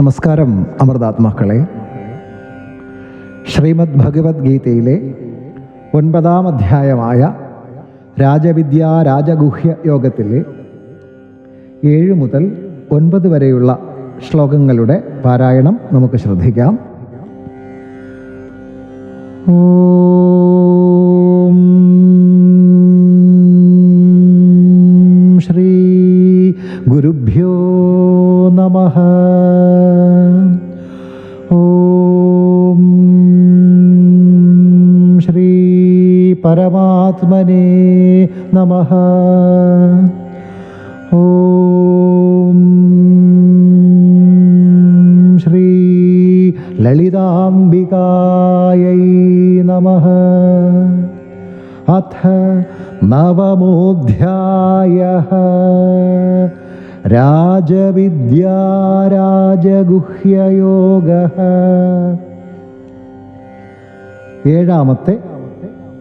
നമസ്കാരം അമൃതാത്മാക്കളെ. ശ്രീമദ് ഭഗവത്ഗീതയിലെ ഒൻപതാം അധ്യായമായ രാജവിദ്യ രാജഗുഹ്യ യോഗത്തിലെ ഏഴ് മുതൽ ഒൻപത് വരെയുള്ള ശ്ലോകങ്ങളുടെ പാരായണം നമുക്ക് ശ്രദ്ധിക്കാം. ഓം പരമാത്മനേ നമ. ഓം ശ്രീ ലളിതാംബികായൈ നമ. അഥ നവമോധ്യായ. രാജവിദ്യാരാജഗുഹ്യയോഗ. ഏഴാമത്തെ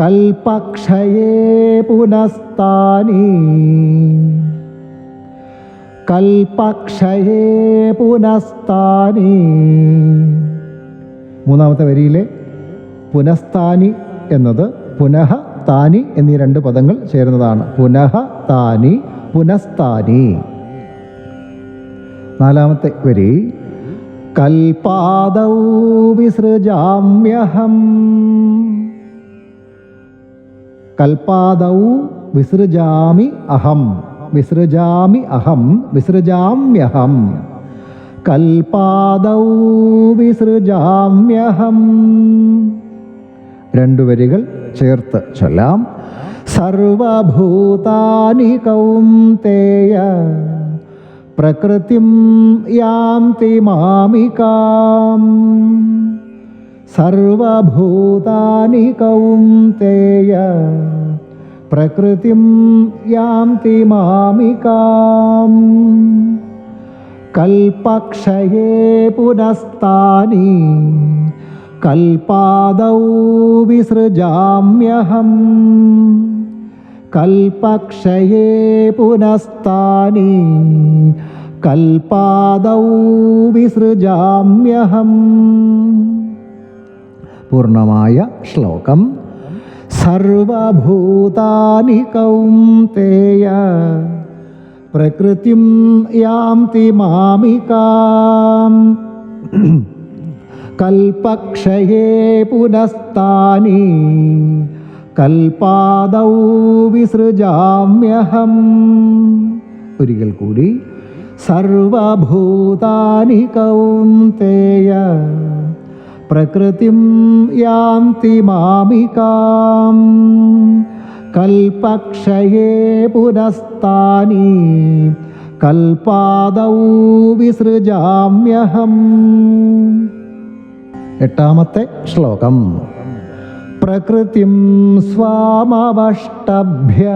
കൽപക്ഷയേ പുനസ്താനി കൽപക്ഷയേ പുനസ്താനി മൂന്നാമത്തെ വരിയിലെ പുനസ്താനി എന്നത് പുനഃ താനി എന്നീ രണ്ട് പദങ്ങൾ ചേരുന്നതാണ്. പുനഃ താനി പുനസ്താനി നാലാമത്തെ വരി കൽപാദൗ വിസൃജാമ്യഹം. കൽപാദൗ വിസൃജാമി അഹം. വിസൃജാമി അഹം വിസൃജാമ്യഹം. കൽപാദൗ വിസൃജാമ്യഹം. രണ്ടു വരികൾ ചേർത്ത് ചൊല്ലാം. സർവഭൂതാനി കൗന്തേയ പ്രകൃതിം യാന്തി മാമികാം. സർവഭൂതാനി കൗന്തേയ പ്രകൃതിം യാന്തി മാമികാം. കൽപക്ഷയേ പുനസ്താനി കൽപാദൗ വിസൃജാമ്യഹം. കൽപക്ഷയേ പുനസ്താനി കൽപാദൗ വിസൃജാമ്യഹം. പൂർണമായ ശ്ലോകം. സർവഭൂതാനി കൗന്തേയ പ്രകൃതിം യാന്തി മാമികാം. കൽപക്ഷയേ പുനസ്താനി കൽപാദൗ വിസൃജാമ്യഹം. ഒരിക്കൽ കൂടി. സർവഭൂതാനി കൗന്തേയ പ്രകൃതിം യാന്തി മാമികാം. കൽപക്ഷയേ പുനസ്താനി കൽപാദൗ വിസൃജാമ്യഹം. എട്ടാമത്തെ ശ്ലോകം. പ്രകൃതിം സ്വാമവഷ്ടഭ്യ.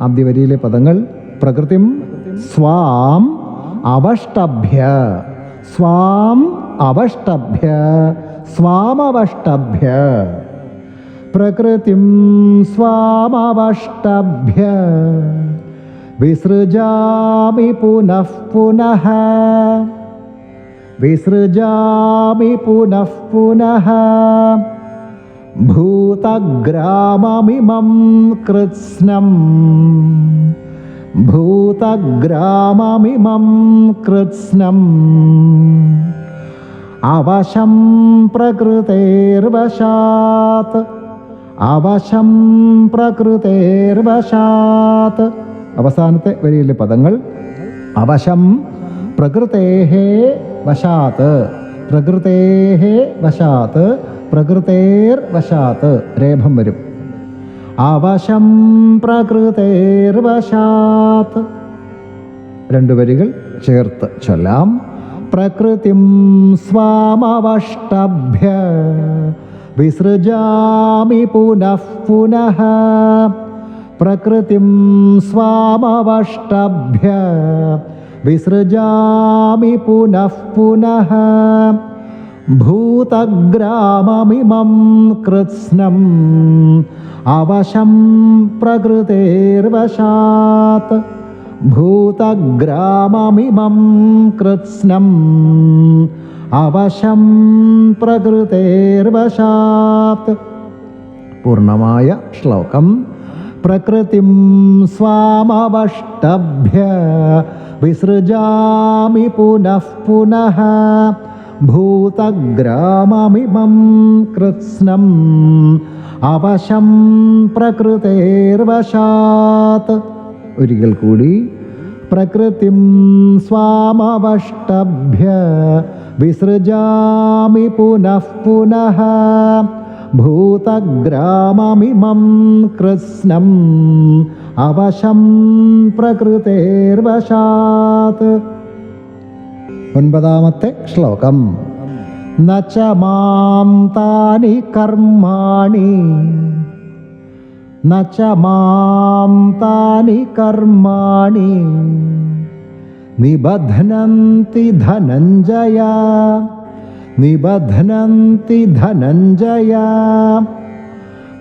ആദ്യവരിയിലെ പദങ്ങൾ പ്രകൃതിം സ്വാം അവഷ്ടഭ്യ. സ്വാം അവഷ്ടഭ്യ സ്വാമവഷ്ടഭ്യ പ്രകൃതിം സ്വാമവഷ്ടഭ്യ വിസൃജാമി പുനഃ പുനഃ. വിസൃജാമി പുനഃ പുനഃ. ഭൂതഗ്രാമമിമം കൃത്സ്നം. ഭൂതഗ്രാമമിമം കൃത്സ്നം. അവശം പ്രകൃതേർവശാത്. അവശം പ്രകൃതേർവശാത്. അവസാനത്തെ വരിയിലെ പദങ്ങൾ അവശം പ്രകൃതേഹേ വശാത്. പ്രകൃതേഹേ വശാത്. പ്രകൃതേർ വശാത്ത് രേഭം വരും. അവശം പ്രകൃതേർവശാത്. രണ്ടു വരികൾ ചേർത്ത് ചൊല്ലാം. പ്രകൃതിം സ്വാമവഷ്ടഭ്യ. വിസൃജാമി പുനഃ പുനഃ. പ്രകൃതിം സ്വാമവഷ്ടഭ്യ. വിസൃജാമി പുനഃ പുനഃ. ഭൂതഗ്രാമമിമം കൃത്സ്നം അവശം പ്രകൃതേർവശാത് ഭൂതഗ്രാമമിമം കൃത്സ്നം അവശം പ്രകൃതേർവശാത് പൂർണമായ ശ്ലോകം പ്രകൃതിം സ്വാമവഷ്ടഭ്യ വിസൃജാമി പുനഃ പുനഃ ഭൂതഗ്രാമമിമം കൃത്സ്നം അവശം പ്രകൃതേർവശാത്. ഒരിക്കൽ കൂടി പ്രകൃതിം സ്വാമവഷ്ടഭ്യ വിസൃജാമി പുനഃ പുനഃ. ഭൂതഗ്രാമമിമം കൃത്സ്നം അവശം പ്രകൃതേർവശാത്. ഒൻപതാമത്തെ ശ്ലോകം. നച്ച താനി കർമാണി. നച്ച താനി കർമാണി. നിബധ്നന്തി ധനഞ്ജയ. നിബധ്നന്തി ധനഞ്ജയ.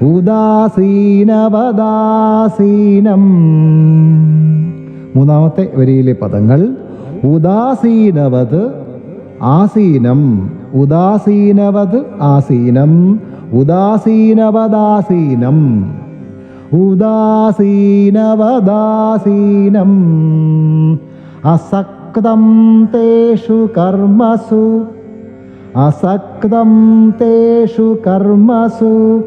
ഉദാസീനവദാസീനം. മൂന്നാമത്തെ വരിയിലെ പദങ്ങൾ ഉദാസീനവത് ആസീനം. ഉദാസീനവത് ആസീനം. ഉദാസീനവദാസീനം. ഉദാസീനവദാസീനം. അസക്തം തേഷു കർമ്മസു. അസക്തം തേഷു കർമ്മസു.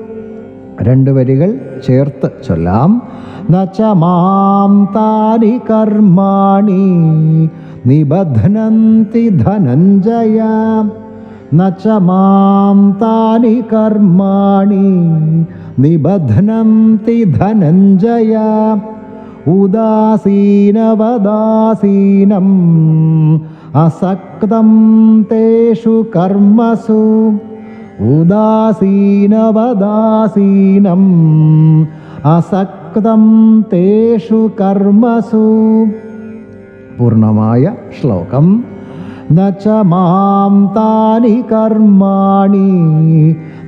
രണ്ട് വരികൾ ചേർത്ത് ചൊല്ലാം. നച്ച മാം താനി കർമാണി. നിബധ്നന്തി ധനഞ്ജയ. മാം താനി കർമാണി. നിബധ്നന്തി ധനഞ്ജയ. ഉദാസീനവദാസീനം. അസക്തം തേഷു കർമ്മസു. ഉദാസീനവദാസീനം. അസക്തം തേഷു കർമ്മസു. പൂർണമായ ശ്ലോകം. നച്ച മാം താനി കർമാണി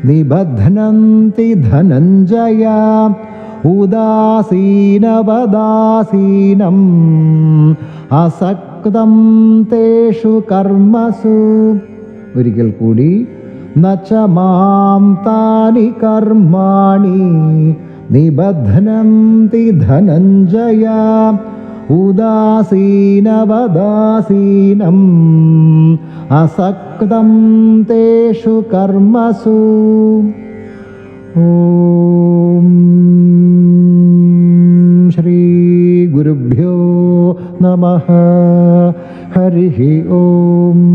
നിബധ്നന്തി ധനഞ്ജയ ഉദാസീനവദാസീനം അസക്തം തേഷു കർമ്മസു. ഒരിക്കൽ കൂടി നച്ച മാം താനി കർമാണി നിബധ്നന്തി ധനഞ്ജയ उदासीनवदासीनम् असक्तं तेषु कर्मसु। ॐ श्रीगुरुभ्यो नमः। हरिः ओम्।